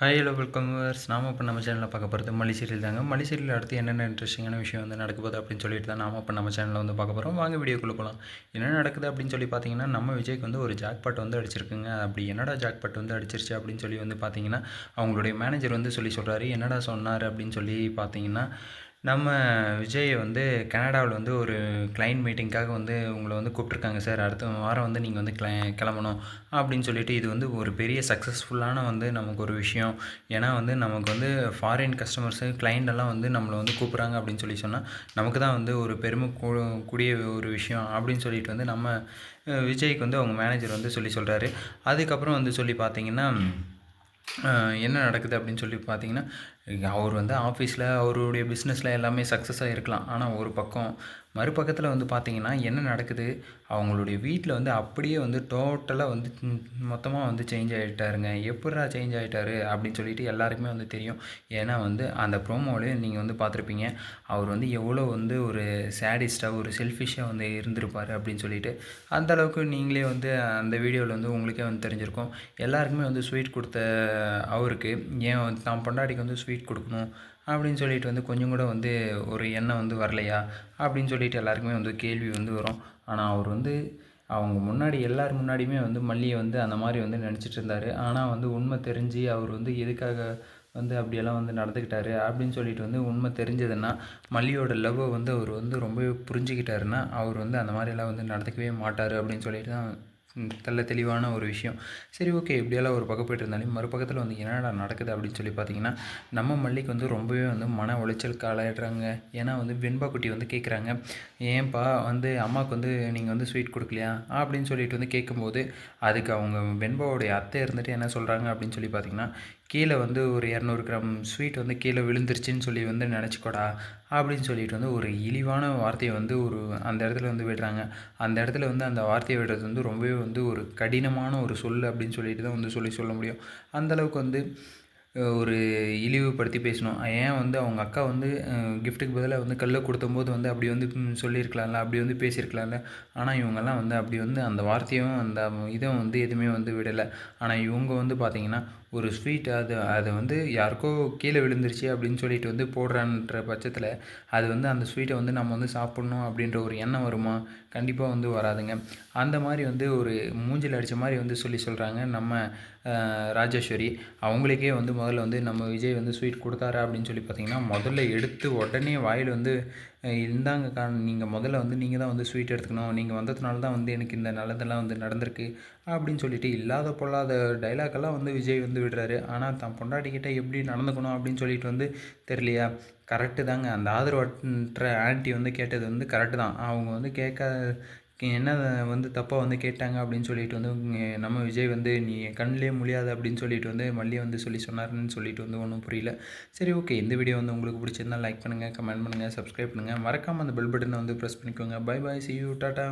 Hi hello welcome verse நாம் இப்போ நம்ம சேனலில் பார்க்க போகிறது மல்லி சீரியல் தாங்க. மல்லி சீரியல் அடுத்து என்னென்ன இன்ட்ரெஸ்டிங்கான விஷயம் வந்து நடக்க போகுது அப்படின்னு சொல்லிட்டு தான் நாம் இப்போ நம்ம சேனலில் வந்து பார்க்க போகிறோம் வாங்க வீடியோக்குள்ளே போகலாம் என்ன நடக்குது அப்படின்னு சொல்லி பார்த்தீங்கன்னா நம்ம விஜய்க்கு வந்து ஒரு ஜாக்பாட் வந்து அடிச்சிருக்குங்க. அப்படி என்னடா ஜாக்பாட் வந்து அடிச்சிருச்சு அப்படின்னு சொல்லி வந்து பார்த்தீங்கன்னா அவங்களுடைய மேனேஜர் வந்து சொல்லி சொல்கிறாரு என்னடா சொன்னார் அப்படின்னு சொல்லி பார்த்தீங்கன்னா நம்ம விஜய் வந்து கனடாவில் வந்து ஒரு கிளைண்ட் மீட்டிங்க்காக வந்து உங்களை வந்து கூப்பிட்ருக்காங்க சார். அடுத்த வாரம் வந்து நீங்கள் வந்து கிள கிளம்பணும் அப்படின்னு சொல்லிட்டு இது வந்து ஒரு பெரிய சக்ஸஸ்ஃபுல்லான வந்து நமக்கு ஒரு விஷயம். ஏன்னா வந்து நமக்கு வந்து ஃபாரின் கஸ்டமர்ஸு கிளைண்டெல்லாம் வந்து நம்மளை வந்து கூப்பிட்றாங்க அப்படின்னு சொல்லி சொன்னால் நமக்கு தான் வந்து ஒரு பெருமை கூடிய ஒரு விஷயம் அப்படின்னு சொல்லிட்டு வந்து நம்ம விஜய்க்கு வந்து அவங்க மேனேஜர் வந்து சொல்லி சொல்கிறாரு அதுக்கப்புறம் வந்து சொல்லி பார்த்தீங்கன்னா என்ன நடக்குது அப்படின்னு சொல்லி பார்த்தீங்கன்னா அவர் வந்து ஆஃபீஸில் அவருடைய பிஸ்னஸில் எல்லாமே சக்ஸஸாக இருக்கலாம். ஆனால் ஒரு பக்கம் மறுபக்கத்தில் வந்து பார்த்திங்கன்னா என்ன நடக்குது? அவங்களுடைய வீட்டில் வந்து அப்படியே வந்து டோட்டலாக வந்து மொத்தமாக வந்து சேஞ்ச் ஆகிட்டாருங்க எப்படா சேஞ்ச் ஆகிட்டாரு அப்படின்னு சொல்லிட்டு எல்லாருக்குமே வந்து தெரியும். ஏன்னா வந்து அந்த ப்ரோமோவிலே நீங்கள் வந்து பார்த்துருப்பீங்க அவர் வந்து எவ்வளோ வந்து ஒரு சேடிஸ்டாக ஒரு செல்ஃபிஷாக வந்து இருந்திருப்பார் அப்படின்னு சொல்லிட்டு. அந்தளவுக்கு நீங்களே வந்து அந்த வீடியோவில் வந்து உங்களுக்கே வந்து தெரிஞ்சிருக்கும். எல்லாருக்குமே வந்து ஸ்வீட் கொடுத்த அவருக்கு ஏன் தான் பொண்டாட்டிக்கு வந்து ஸ்வீட் கொடுக்கணும்? அப்படின்னு சொல்லிட்டு வந்து கொஞ்சம் கூட வந்து ஒரு எண்ணம் வந்து வரலையா? அப்படின்னு சொல்லிட்டு எல்லாருக்குமே வந்து கேள்வி வந்து வரும். ஆனால் அவர் வந்து அவங்க முன்னாடி எல்லார் முன்னாடியுமே வந்து மல்லியை வந்து அந்த மாதிரி வந்து நினச்சிட்டு இருந்தார். ஆனால் வந்து உண்மை தெரிஞ்சு அவர் வந்து எதுக்காக வந்து அப்படியெல்லாம் வந்து நடந்துக்கிட்டாரு அப்படின்னு சொல்லிட்டு வந்து உண்மை தெரிஞ்சதுன்னா மல்லியோட லவ்வை வந்து அவர் வந்து ரொம்பவே புரிஞ்சுக்கிட்டாருன்னா அவர் வந்து அந்த மாதிரிலாம் வந்து நடந்துக்கவே மாட்டார் அப்படின்னு சொல்லிட்டு தான் தெல்ல தெளிவான ஒரு விஷயம். சரி ஓகே இப்படியெல்லாம் ஒரு பக்கம் போயிட்டு இருந்தாலும் மறுபக்கத்தில் வந்து என்னடா நடக்குது அப்படின்னு சொல்லி பார்த்தீங்கன்னா நம்ம மல்லிக்கு வந்து ரொம்பவே வந்து மன உளைச்சலுக்கு ஆளாயிடுறாங்க ஏன்னா வந்து வெண்பா குட்டி வந்து கேட்குறாங்க ஏன்பா வந்து அம்மாவுக்கு வந்து நீங்கள் வந்து ஸ்வீட் கொடுக்கலையா? அப்படின்னு சொல்லிட்டு வந்து கேட்கும்போது அதுக்கு அவங்க வெண்பாவுடைய அத்தை இருந்துட்டு என்ன சொல்கிறாங்க அப்படின்னு சொல்லி பார்த்தீங்கன்னா கீழே வந்து ஒரு இரநூறு கிராம் ஸ்வீட் வந்து கீழே விழுந்துருச்சுன்னு சொல்லி வந்து நினச்சிக்கோடா அப்படின்னு சொல்லிட்டு வந்து ஒரு இழிவான வார்த்தையை வந்து ஒரு அந்த இடத்துல வந்து விடுறாங்க. அந்த இடத்துல வந்து அந்த வார்த்தையை விடுறது வந்து ரொம்பவே வந்து ஒரு கடினமான ஒரு சொல் அப்படின்னு சொல்லிட்டு தான் வந்து சொல்லி சொல்ல முடியும். அந்தளவுக்கு வந்து ஒரு இழிவுபடுத்தி பேசணும். ஏன் வந்து அவங்க அக்கா வந்து கிஃப்ட்டுக்கு பதிலாக வந்து கல்லை கொடுத்தம்போது வந்து அப்படி வந்து சொல்லியிருக்கலாம்ல அப்படி வந்து பேசியிருக்கலாம்ல. ஆனால் இவங்கெல்லாம் வந்து அப்படி வந்து அந்த வார்த்தையும் அந்த இதுவும் வந்து எதுவுமே வந்து விடலை. ஆனால் இவங்க வந்து பார்த்திங்கன்னா ஒரு ஸ்வீட் அது அதை வந்து யாருக்கோ கீழே விழுந்துருச்சு அப்படின்னு சொல்லிட்டு வந்து போடுறான்ற பட்சத்தில் அது வந்து அந்த ஸ்வீட்டை வந்து நம்ம வந்து சாப்பிட்ணும் அப்படின்ற ஒரு எண்ணம் வருமா? கண்டிப்பாக வந்து வராதுங்க. அந்த மாதிரி வந்து ஒரு மூஞ்சில் அடித்த மாதிரி வந்து சொல்லி சொல்கிறாங்க நம்ம ராஜேஸ்வரி. அவங்களுக்கே வந்து முதல்ல வந்து நம்ம விஜய் வந்து ஸ்வீட் கொடுத்தாரு அப்படின்னு சொல்லி பார்த்தீங்கன்னா முதல்ல எடுத்து உடனே வாயில் வந்து இருந்தாங்க காரணம் நீங்கள் முதல்ல வந்து நீங்கள் தான் வந்து ஸ்வீட் எடுத்துக்கணும். நீங்கள் வந்ததுனால தான் வந்து எனக்கு இந்த நல்லதெல்லாம் வந்து நடந்திருக்கு. அப்படின்னு சொல்லிட்டு இல்லாத பொல்லாத டைலாக்கெல்லாம் வந்து விஜய் வந்து விடுறாரு. ஆனால் தான் பொண்டாட்டிக்கிட்ட எப்படி நடந்துக்கணும் அப்படின்னு சொல்லிட்டு வந்து தெரியலையா? கரெக்டு தாங்க. அந்த ஆதரவற்ற ஆன்ட்டி வந்து கேட்டது வந்து கரெக்டு தான். அவங்க வந்து கேட்க என்ன வந்து தப்பாக வந்து கேட்டாங்க அப்படின்னு சொல்லிட்டு வந்து நம்ம விஜய் வந்து நீ கண்ணிலே முடியாது அப்படின்னு சொல்லிட்டு வந்து மல்லியை வந்து சொல்லி சொன்னார்னு சொல்லிட்டு வந்து ஒன்றும் புரியல. சரி ஓகே இந்த வீடியோ வந்து உங்களுக்கு பிடிச்சிருந்தால் லைக் பண்ணுங்கள் கமெண்ட் பண்ணுங்கள் சப்ஸ்கிரைப் பண்ணுங்கள் மறக்காமல் அந்த பெல் பட்டனை வந்து ப்ரெஸ் பண்ணிக்கோங்க. Bye bye see you tata